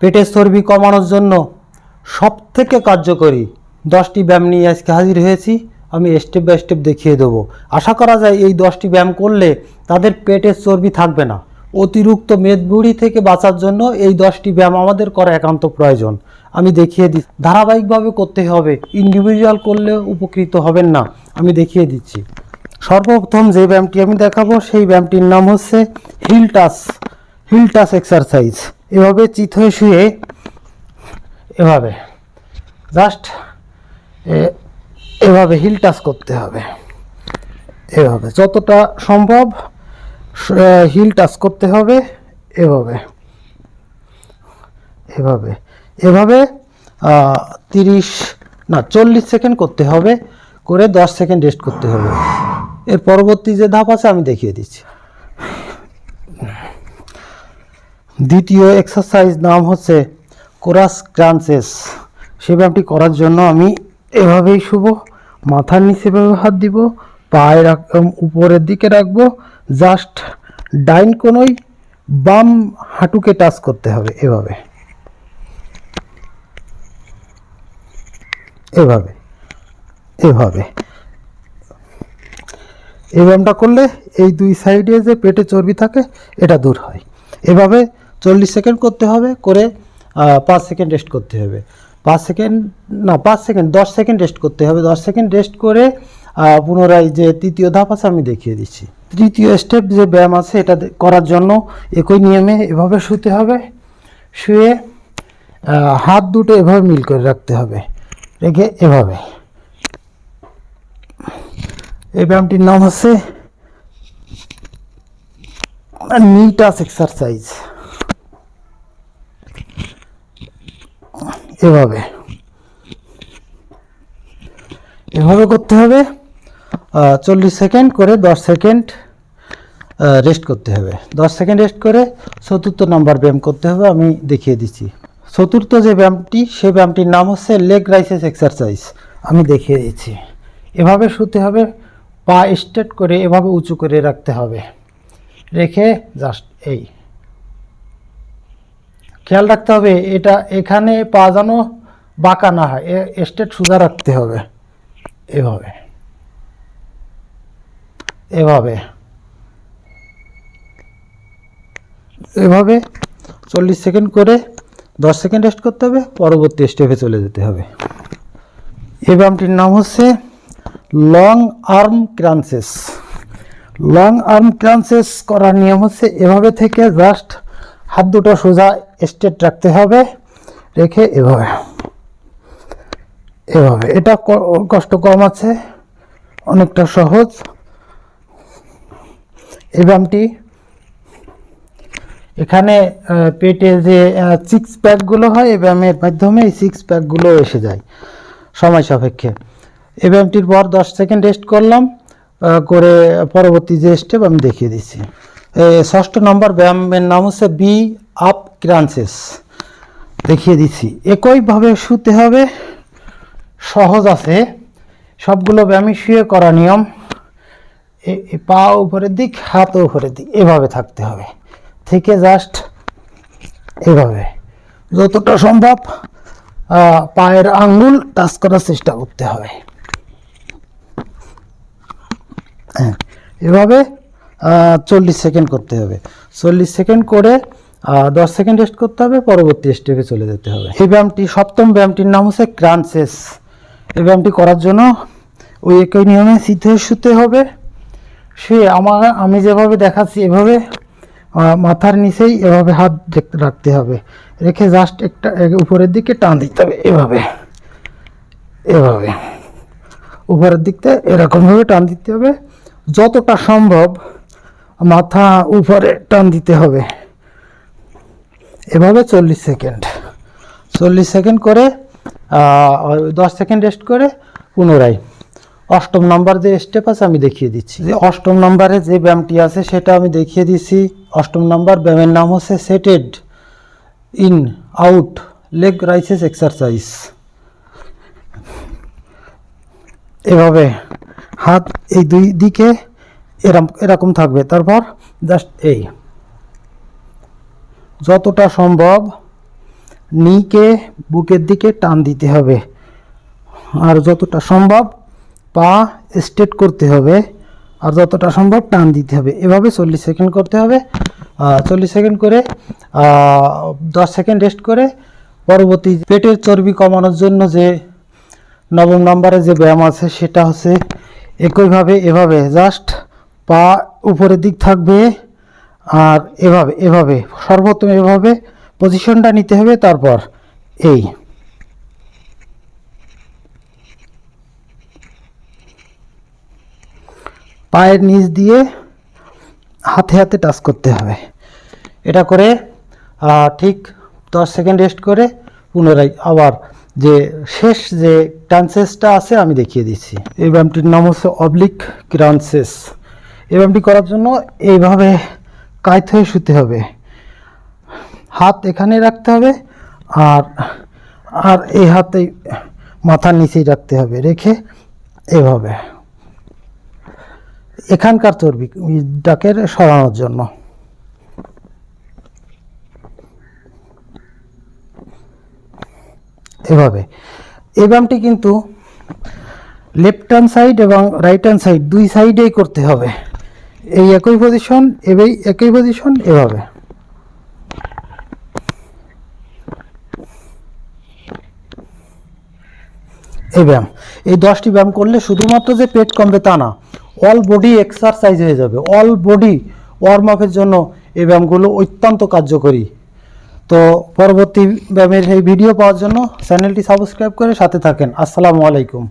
পেটের চর্বি কমানোর জন্য সব থেকে কার্যকরী দশটি ব্যায়াম নিয়ে আজকে হাজির হয়েছি। আমি স্টেপ বাই স্টেপ দেখিয়ে দেবো। আশা করা যায় এই দশটি ব্যায়াম করলে তাদের পেটের চর্বি থাকবে না। অতিরিক্ত মেদবুড়ি থেকে বাঁচার জন্য এই দশটি ব্যায়াম আমাদের করা একান্ত প্রয়োজন। আমি দেখিয়ে দিই ধারাবাহিকভাবে করতে হবে। ইন্ডিভিজুয়াল করলে উপকৃত হবেন না। আমি দেখিয়ে দিচ্ছি। সর্বপ্রথম যে ব্যায়ামটি আমি দেখাবো, সেই ব্যায়ামটির নাম হচ্ছে হিল টাচ হিল এক্সারসাইজ এভাবে চিত হয়ে শুয়ে এভাবে। জাস্ট এভাবে হিল টাচ করতে হবে। এভাবে। যতটা সম্ভব হিল টাচ করতে হবে এভাবে। এভাবে। এভাবে তিরিশ, না, চল্লিশ সেকেন্ড করতে হবে, করে দশ সেকেন্ড রেস্ট করতে হবে। এর পরবর্তী যে ধাপ আছে, আমি দেখিয়ে দিচ্ছি। দ্বিতীয় এক্সারসাইজ নাম হচ্ছে কোরাস ক্রান্সেস সে ব্যায়ামটি করার জন্য আমি এভাবেই শুভ মাথার নিচে হাত দিব, পায়ের একদম উপরের দিকে রাখব। জাস্ট ডাইন কোনোই বাম হাঁটুকে টাচ করতে হবে এভাবে। এভাবে এভাবে। এই ব্যায়ামটা করলে এই দুই সাইডে যে পেটে চর্বি থাকে, এটা দূর হয়। এভাবে চল্লিশ সেকেন্ড করতে হবে করে পাঁচ সেকেন্ড রেস্ট করতে হবে। পাঁচ সেকেন্ড, না, পাঁচ সেকেন্ড, দশ সেকেন্ড রেস্ট করতে হবে। দশ সেকেন্ড রেস্ট করে পুনরায় যে তৃতীয় ধাপ আছে আমি দেখিয়ে দিচ্ছি। তৃতীয় স্টেপ যে ব্যায়াম আছে, এটা করার জন্য একই নিয়মে এভাবে শুতে হবে, শুয়ে হাত দুটো এভাবে মিল করে রাখতে হবে। রেখে এভাবে। এই ব্যায়ামটির নাম হচ্ছে নিটাস এক্সারসাইজ এভাবে। এভাবে করতে হবে চল্লিশ সেকেন্ড করে দশ সেকেন্ড রেস্ট করতে হবে। দশ সেকেন্ড রেস্ট করে চতুর্থ নাম্বার ব্যায়াম করতে হবে, আমি দেখিয়ে দিচ্ছি। চতুর্থ যে ব্যায়ামটি সেই ব্যায়ামটির নাম হচ্ছে লেগ রাইসেস এক্সারসাইজ আমি দেখিয়ে দিচ্ছি। এভাবে শুতে হবে, পা স্ট্রেট করে এভাবে উঁচু করে রাখতে হবে। রেখে জাস্ট এই। খেয়াল রাখতে হবে, এটা এখানে পা যেন বাঁকা না হয় স্টেট সোজা রাখতে হবে। এভাবে। এভাবে। এভাবে চল্লিশ সেকেন্ড করে দশ সেকেন্ড রেস্ট করতে হবে, পরবর্তী স্টেপে চলে যেতে হবে। এই ব্যায়ামটির নাম হচ্ছে long arm crunches long arm crunches করার নিয়ম হচ্ছে এভাবে থেকে জাস্ট হাত দুটো সোজা স্ট্রেট রাখতে হবে, রেখে এভাবে এভাবে। এটা কষ্ট কম আছে, অনেকটা সহজ। এই ব্যায়ামটি এখানে পেটে যে সিক্স প্যাকগুলো হয়, এই ব্যায়ামের মাধ্যমে এই সিক্স প্যাকগুলো এসে যায়, সময় সাপেক্ষে। এই ব্যায়ামটির পর দশ সেকেন্ড রেস্ট করলাম করে পরবর্তী যে স্টেপ আমি দেখিয়ে দিচ্ছি। ষষ্ঠ নম্বর ব্যায়ামের নাম হচ্ছে বি আপ ক্রান্সেস দেখিয়ে দিচ্ছি। একইভাবে শুতে হবে। সহজ আছে। সবগুলো ব্যায়ামই শুয়ে করা নিয়ম। পা উপরের দিক হাত উপরের দিক এভাবে থাকতে হবে। থেকে জাস্ট এভাবে। যতটা সম্ভব পায়ের আঙ্গুল টাচ করার চেষ্টা করতে হবে। হ্যাঁ, এভাবে চল্লিশ সেকেন্ড করতে হবে। চল্লিশ সেকেন্ড করে দশ সেকেন্ড রেস্ট করতে হবে, পরবর্তী স্টেপে চলে যেতে হবে। এই ব্যায়ামটি, সপ্তম ব্যায়ামটির নাম হচ্ছে ক্রান্সেস এই ব্যায়ামটি করার জন্য ওই একই নিয়মে সিদ্ধ শুতে হবে। শুয়ে আমার আমি যেভাবে দেখাচ্ছি এভাবে মাথার নিচেই এভাবে হাত রেখ- রাখতে হবে। রেখে জাস্ট একটা, এক- উপরের দিকে টান দিতে হবে, এভাবে। এভাবে। উপরের দিকতে এরকমভাবে টান দিতে হবে। যতটা সম্ভব মাথা উপরে টান দিতে হবে। এভাবে চল্লিশ সেকেন্ড। চল্লিশ সেকেন্ড করে দশ সেকেন্ড রেস্ট করে পুনরায়। অষ্টম নাম্বার যে স্টেপ আছে আমি দেখিয়ে দিচ্ছি। যে অষ্টম নাম্বারে যে ব্যায়ামটি আছে সেটা আমি দেখিয়ে দিচ্ছি। অষ্টম নাম্বার ব্যায়ামের নাম হচ্ছে seated in out leg raises exercise এভাবে হাত এই দুই দিকে এরকম থাকবে। তারপর জাস্ট এই। যতটা সম্ভব নিকে বুকের দিকে টান দিতে হবে। আর যতটা সম্ভব পা স্ট্রেট করতে হবে। আর যতটা সম্ভব টান দিতে হবে। এভাবে চল্লিশ সেকেন্ড করতে হবে। চল্লিশ সেকেন্ড করে দশ সেকেন্ড রেস্ট করে পরবর্তী পেটের চর্বি কমানোর জন্য যে নবম নম্বরে যে ব্যায়াম আছে সেটা হচ্ছে একইভাবে, এভাবে। জাস্ট পা উপরের দিক থাকবে আর এভাবে এভাবে, সর্বোত্তম এভাবে পজিশনটা নিতে হবে, তারপর এই। পায়ের নিচ দিয়ে হাতে হাতে টাচ করতে হবে। এটা করে ঠিক দশ সেকেন্ড রেস্ট করে পুনরায় আবার যে শেষ যে টানসেসটা আছে, আমি দেখিয়ে দিচ্ছি। এই ব্যায়ামটির নাম হচ্ছে অবলিক ক্রান্সেস। ব্যায়ামটি করার জন্য এইভাবে কায়ত হয়ে শুতে হবে। হাত এখানে রাখতে হবে আর আর এই হাতে মাথার নিচেই রাখতে হবে, রেখে এভাবে। এখানকার চর্বি ডাকের সরানোর জন্য। এভাবে। এই ব্যায়ামটি কিন্তু লেফট হ্যান্ড সাইড এবং রাইট হ্যান্ড সাইড দুই সাইডেই করতে হবে। এই একই পজিশন এবাই একই পজিশন এভাবে। এই ব্যায়াম। এই দশটি ব্যায়াম করলে শুধুমাত্র যে পেট কমবে তা না অল বডি এক্সারসাইজ হয়ে যাবে। অল বডি ওয়ার্ম আপের জন্য এই ব্যায়ামগুলো অত্যন্ত কার্যকরী। তো পরবর্তী ব্যায়ামের এই ভিডিও পাওয়ার জন্য চ্যানেলটি সাবস্ক্রাইব করে সাথে থাকেন। আসসালামু আলাইকুম।